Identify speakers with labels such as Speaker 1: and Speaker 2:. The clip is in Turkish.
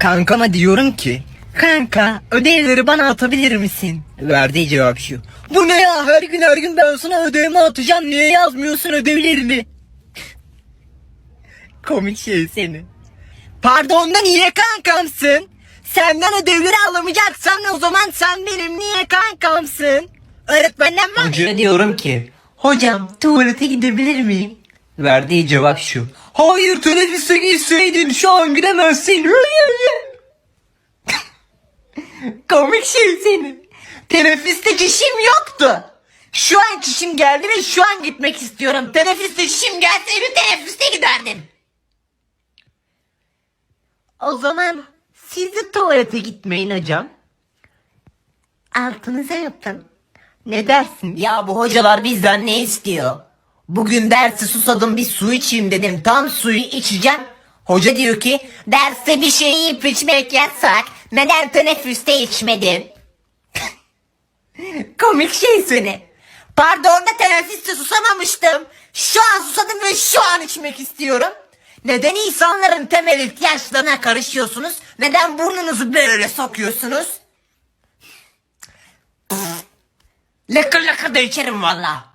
Speaker 1: Kankama diyorum ki Kanka ödevleri bana atabilir misin? Verdiği cevap şu. Bu ne ya her gün her gün ben sana ödevimi atacağım niye yazmıyorsun ödevlerimi? Komik şey seni. Pardon da niye kankamsın? Senden ödevleri alamayacaksan o zaman sen benim niye kankamsın? Öğretmenden var Hocaya diyorum ki Hocam tuvalete gidebilir miyim? Verdiği cevap şu. Hayır teneffüse gitseydin şu an gidemezsin. Komik şey senin. Teneffüste çişim yoktu. Şu an çişim geldi ve şu an gitmek istiyorum. Teneffüste çişim gelseydi teneffüste giderdim. O zaman siz de tuvalete gitmeyin hocam. Altınıza yapın. Ne dersin? Ya bu hocalar bizden ne istiyor? Bugün dersi susadım bir su içeyim dedim. Tam suyu içeceğim. Hoca diyor ki derste bir şey yiyip içmek yasak. Neden teneffüste içmedin? Komik şey seni. Pardon da teneffüste susamamıştım. Şu an susadım ve şu an içmek istiyorum. Neden insanların temel ihtiyaçlarına karışıyorsunuz? Neden burnunuzu böyle sokuyorsunuz? Lakır lakır da içerim valla.